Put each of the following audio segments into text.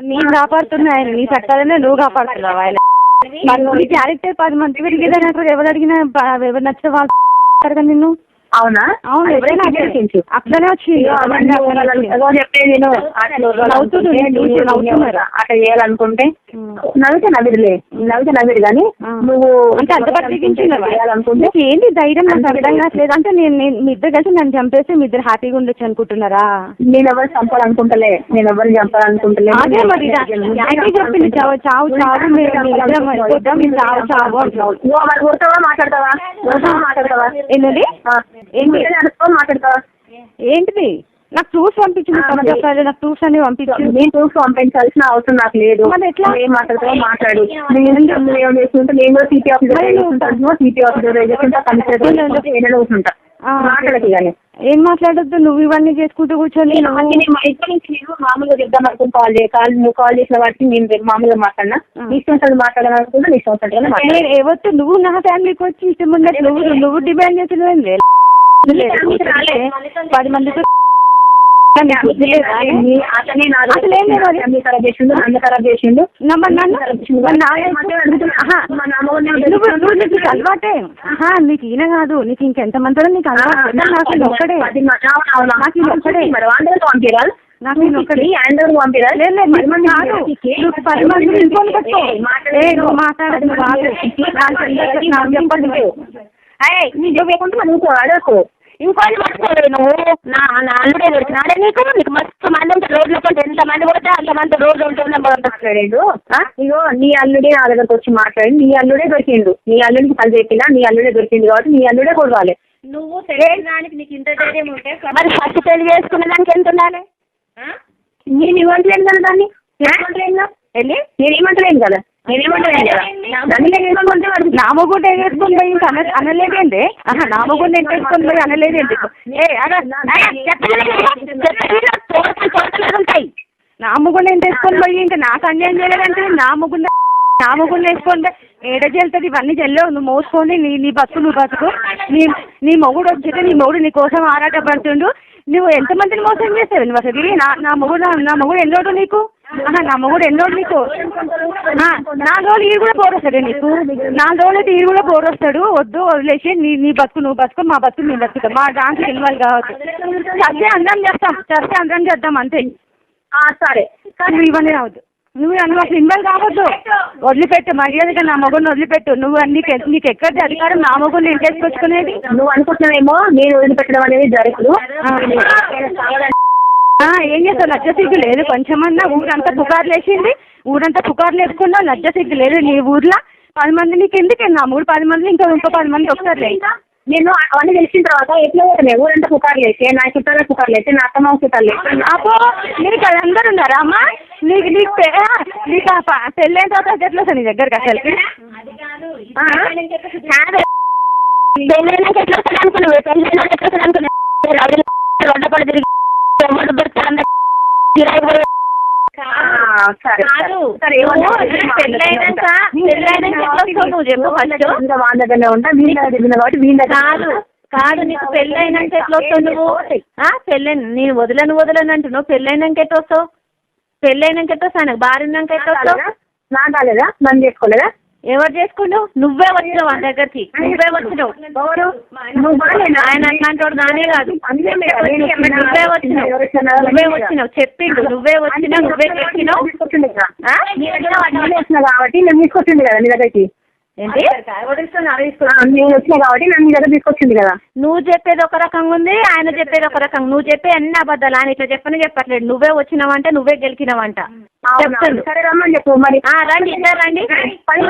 నేను కాపాడుతున్నా ఆయన. నీ చట్టాలనే నువ్వు కాపాడుతున్నావు ఆయన. నీ క్యారెక్టర్ పది మంది ఎవరు అడిగినా ఎవరు నచ్చిన వాళ్ళు కదా నిన్ను. అవునా? అవును ఎవరైనా అట్లనే- వచ్చింది చెప్పేది. అట్లా చేయాలనుకుంటే. నవ్వితే నవ్విరులే నవ్వితే నవ్విరు కానీ. నువ్వు అంటే అంత? చేయాలనుకుంటే నీకు ఏంటి ధైర్యం నాకు అర్థం కావట్లేదు. అంటే నేను మీ ఇద్దరు కలిసి నన్ను చంపేసి మీ ఇద్దరు హ్యాపీగా ఉండొచ్చు అనుకుంటున్నారా? నేను ఎవరు చంపాలనుకుంటలే నేను ఎవరు చంపాలనుకుంటలే. అదే మరి చెప్పింది చావు చావు చావు మీరు చావు చావు మాట్లాడతావా? మాట్లాడతావా? ఏంటండి? ఏంటిది? నాకు ప్రూఫ్స్ పంపించింది. రూపాయలు నాకు ప్రూఫ్స్ అన్ని పంపించు. నేను చూసి పంపించాల్సిన అవసరం నాకు లేదు. మరి ఎట్లా? ఏం మాట్లాడతావో మాట్లాడు. నేను నువ్వేం చేస్తుంటే నేను కూడా సిటీ చేస్తుంటా సిటీ ఆఫీసర్ చేస్తుంటా కమిషనర్ కూర్చుంటా. మాట్లాడదు కానీ ఏం మాట్లాడొద్దు నువ్వు ఇవన్నీ చేసుకుంటూ కూర్చొని మామూలుగా చెప్దాం అనుకుని కాల్ చేయ కాల్ నువ్వు కాల్ చేసిన వాటికి నేను మామూలుగా మాట్లాడినా. నీ ఇష్టం వచ్చినట్టు మాట్లాడాలనుకుంటే నీ. ఏవొచ్చు నువ్వు నా ఫ్యామిలీకి వచ్చి ఇష్టం ఉన్నట్టు నువ్వు నువ్వు డిమాండ్ చేసిన పది మందితో అసలు ఏం లేదు అది. అన్ని ఖరాబ్ చేసిండు నన్ను? ఖరాబ్ చేసిండు. నీకు అలవాటే. నీకు ఈయన కాదు. నీకు ఇంకెంత మందిలో నీకు అలవాటు నాకు ఒక్కడే. నాకు ఒక్కడే. పది మంది ఇంకొని ఆగు. నాకు చెప్పండి నువ్వు. అడగకు. ఇంకోటి పట్టుకోలేదు నువ్వు. నా నా అల్లుడే దొరికినాడే నీకు? నీకు మస్తు మంది ఉంటారు. రోడ్ల పంట ఎంత మంది కొడితే అంత మంది రోజు ఉంటుండే మాట్లాడాడు ఇగో నీ అల్లుడే నా దగ్గరకు వచ్చి మాట్లాడి నీ అల్లుడే దొరికిండు. నీ అల్లుడికి పని చెప్పినా నీ అల్లుడే దొరికింది కాబట్టి నీ అల్లుడే కొడవాలి. నువ్వు తెలియడానికి నీకు ఇంత ధైర్యం ఉంటే మరి ఫస్ట్ పెళ్ళి చేసుకునే దానికి ఎంత ఉండాలి? నేను ఇవ్వట్లేను కదా దాన్ని? ఏమంటలేను కదా? వెళ్ళి నేను ఏమంటలేను కదా? నా మొగుడు పోయి ఇంకా అన అనలేదేంటి ఆహా నా మొగుడు నేను వేసుకొని పోయి అనలేదేంటి ఏ నా మొగుడు వేసుకొని పోయి ఇంకా నాకు అన్యాయం చేయలేదంటే నా మొగుడు నా మొగుడు వేసుకొని ఏడ చేస్తుంది ఇవన్నీ చెల్లవు నువ్వు మోసుకొని నీ నీ బతుకు నువ్వు బతుకు నీ నీ మొగుడు వచ్చితే నీ మొగుడు నీ కోసం ఆరాటపడుతుండు నువ్వు ఎంతమందిని మోసం చేస్తావు నువ్వు అసలు నా నా మొగుడు నా- మొగుడు ఎన్ని ఎన్నోడు నీకు? ఆహా నా మొగుడు ఎన్నోడు నీకు? ఆ, నా రోజులు ఈ కూడా పోరొస్తాడు నీకు. నా రోజులు అయితే ఈ కూడా పోరొస్తాడు వద్దు వదిలేసి నీ నీ బతుకు నువ్వు బతుకు మా బతుకు నీ బతుకు మా దాంట్లో సినిమాలు కావచ్చు చస్తే అందరం చేస్తాం. చస్తే అందరం చేద్దాం అంతే. సరే. నువ్వు ఇవన్నీ రావద్దు. నువ్వు నువ్వు అసలు ఇన్వాల్వ్ కావద్దు. వదిలిపెట్టు మర్యాదగా నా మొగుడిని వదిలిపెట్టు. నువ్వు నీకు నీకు ఎక్కడిది అధికారం? నా మొగుడిని నేను చేసుకొచ్చుకునేది? నువ్వు అనుకుంటున్నావేమో నేను వదిలిపెట్టడం అనేది జరగదు. ఏం చేస్తావు? లజ్జ సిగ్గు లేదు. కొంచెమన్నా ఊరంతా పుకార్లు వేసింది. ఊరంతా పుకార్లు వేసుకున్నావు లజ్జ సిగ్గు లేదు. నీ ఊర్లో పది మంది నీకు ఎందుకు నా మూడు పది మంది ఇంకా ఇంకో పది మంది ఒకసారి నేను అవన్నీ తెలిసిన తర్వాత ఎట్లా పోతున్నాయి ఊరంతా పుకార్లు వేసి నా చుట్టాల పుకార్లు వేసి నా అత్తమ్మ చుట్టాలు అపో నీకు అది అందరు ఉన్నారా అమ్మా? నీకు నీకు నీకు పెళ్ళైన తర్వాత ఎట్లా వస్తుంది నీ దగ్గరకు అసలు? పెళ్ళైనాక ఎట్లా వస్తుంది అనుకున్నావు? పెళ్ళైనాక ఎట్లా వస్తుంది అనుకున్నావు? తిరిగి పెళ్ళైనాక నువ్వు చెప్పు. ఫస్ట్. వాళ్ళ దగ్గరనే ఉంటా. వీళ్ళ దగ్గర తిరిగిన కాబట్టి వీళ్ళ కాదు కాదు నీకు పెళ్ళైనాక ఎట్లా వస్తావు నువ్వు? ఆ, పెళ్ళైన నేను వదలను వదలను అంటున్నావు. పెళ్ళైనాక ఎట్లా వస్తావు? పెళ్ళైనాక ఎట్లా వస్తావు? నాకు భార్య ఉన్నాక ఎట్లా వస్తావు? నా కాలేదా నన్ను చేసుకోలేదా? ఎవరు చేసుకున్నావు నువ్వే వచ్చినావు ఆ దగ్గరికి. నువ్వే వచ్చినావు. నువ్వు? ఆయన అట్లాంటి వాడు నానే కాదు. నువ్వే వచ్చినావు. నువ్వే వచ్చినావు. చెప్పిండు. నువ్వే వచ్చినావు. నువ్వే చెప్పినావు కాబట్టి నేను తీసుకొచ్చింది కదా నీ దగ్గరికి? ఏంటి? నేను వచ్చిన కాబట్టి నన్ను నీ దగ్గర తీసుకొచ్చింది కదా. నువ్వు చెప్పేది ఒక రకంగా ఉంది ఆయన చెప్పేది ఒక రకంగా నువ్వు చెప్పే అన్ని అబద్ధాలు. ఆయన ఇట్లా చెప్పని చెప్పట్లేదు. నువ్వే వచ్చినావంట నువ్వే గెలికినావంట. చెప్తుండు సరే రమ్మని చెప్పు మరి. ఆ, రండి ఇద్దరు రండి. పది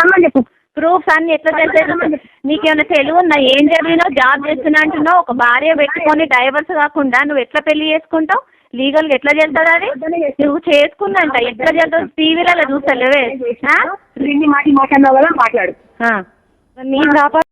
రమ్మని చెప్పు. ప్రూఫ్స్ అన్ని ఎట్లా తెలిసేది నీకేమైనా తెలివి ఉందా? ఏం చదివినావు జాబ్ చేస్తున్నా అంటున్నావు ఒక భార్య పెట్టుకొని డైవర్స్ కాకుండా నువ్వు ఎట్లా పెళ్ళి చేసుకుంటావు? లీగల్గా ఎట్లా చేస్తుంది అది? నువ్వు చేసుకుందంట. ఎట్లా చేస్తావు? టీవీలలో మాట్లాడినావు కదా మాట్లాడు. నేను కాపాడు